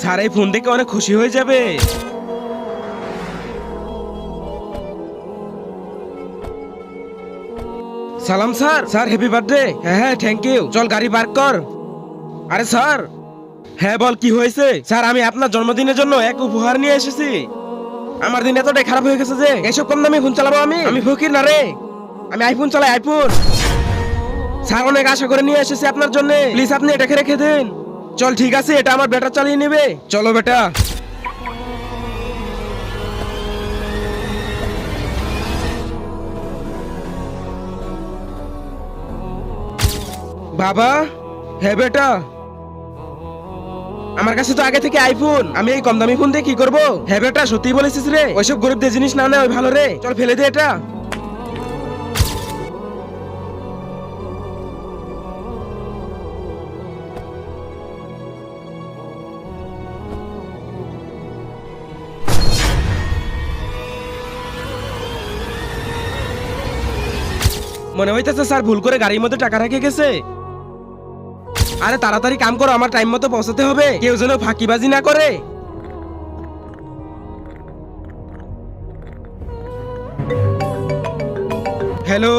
Sir, এই phone দেখে অনেক খুশি হয়ে যাবে। সালাম, স্যার। স্যার হ্যাপি বার্থডে হ্যাঁ হ্যাঁ থ্যাংক ইউ চল, গাড়ি পার্ক কর। আরে, স্যার। হ্যাঁ বল, কি হয়েছে? স্যার, আমি আপনার জন্মদিনের জন্য এক উপহার নিয়ে এসেছি। আমার দিন এতটাই খারাপ হয়ে গেছে যে এসব কম দামি ফোন চালাবো আমি। আমি ফকির না রে। আমি আইফোন চালাই আইফোন স্যার, অনেক আশা করে নিয়ে এসেছি আপনার জন্য। প্লিজ, আপনি এটাকে রেখে দিন। চল, ঠিক আছে, এটা আমার বেটা চালিয়ে নেবে। চলো বেটা বাবা হ্যাঁ বেটা আমার কাছে তো আগে থেকে আইফোন আমি এই কম দামি ফোন দিয়ে কি করব? হ্যাঁ বেটা সত্যি বলেছিস রে, ওইসব গরিবদের জিনিস না নেয় ভালো রে। চল, ফেলে দে এটা। মনে হইতেছে স্যার ভুল করে গাড়ির মধ্যে টাকা রেখে গেছে। আরে তাড়াতাড়ি কাম করো, আমার টাইম মতো পৌঁছাতে হবে। কেউ যেন ফাঁকিবাজি না করে। হ্যালো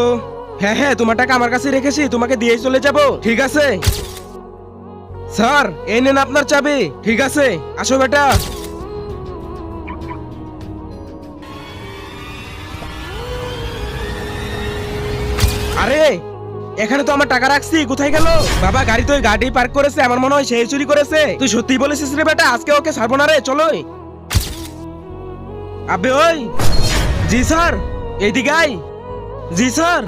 হ্যাঁ হ্যাঁ তোমার টাকা আমার কাছে রেখেছি, তোমাকে দিয়ে চলে যাব। ঠিক আছে? স্যার, এই নেন আপনার চাবি। ঠিক আছে? আসো বেটা। আরে, এখানে তো আমার টাকা রাখছি, কোথায় গেল? বাবা, গাড়ি তো গাড়ি পার্ক করেছে, আমার মনে হয় সেই চুরি করেছে। তুই সত্যি বলেছিস রে বেটা, আজকে ওকে ছাড়বো না রে, চলো আবে ওই। জি, স্যার। এইদিকে আই জি, স্যার।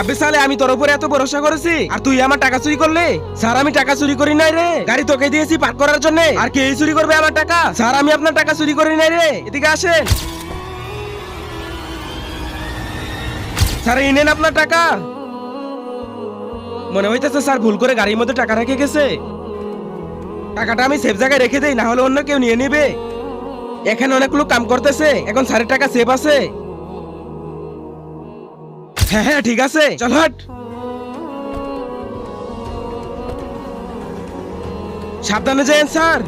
আবে সালে আমি তোর উপরে এত ভরসা করেছি, আর তুই আমার টাকা চুরি করলি। স্যার, আমি টাকা চুরি করি নাই রে। গাড়ি তোকে দিয়েছি পার্ক করার জন্য। আর কে চুরি করবে আমার টাকা? স্যার, আমি আপনার টাকা চুরি করি নাই রে। এদিকে আসেন। স্যার, এই নেন আপনার টাকা। মনে হইতেছে স্যার ভুল করে গাড়ির মধ্যে টাকা রেখে গেছে। টাকাটা আমি সেফ জায়গায় রেখে দেই, না হলে অন্য কেউ নিয়ে নেবে। এখানে অনেক লোক কাম করতেছে, এখন স্যারের টাকা সেফ আছে। হ্যাঁ হ্যাঁ ঠিক আছে, চল হাট। সাবধানে যান স্যার।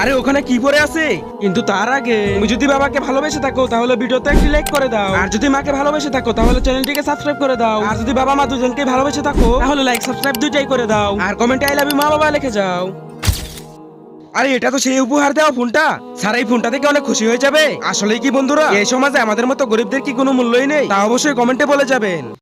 আরে, ওখানে কি পরে আছে? কিন্তু তার আগে, তুমি যদি বাবাকে ভালোবেসে থাকো, তাহলে ভিডিওতে একটি লাইক করে দাও। আর যদি মাকে ভালোবেসে থাকো, তাহলে চ্যানেলটিকে সাবস্ক্রাইব করে দাও। আর যদি বাবা মা দুজনকে ভালোবেসে থাকো, তাহলে লাইক সাবস্ক্রাইব দুইটাই করে দাও। আর কমেন্টে আই লাভ ইউ মা বাবা লিখে যাও। আরে, এটা তো সেই উপহার দেওয়া ফোনটা। স্যার, এই ফোনটা থেকে অনেক খুশি হয়ে যাবে। আসলে কি বন্ধুরা? এই সমাজে আমাদের মতো গরিবদের কি কোনো মূল্যই নেই? তা অবশ্যই কমেন্টে বলে যাবেন।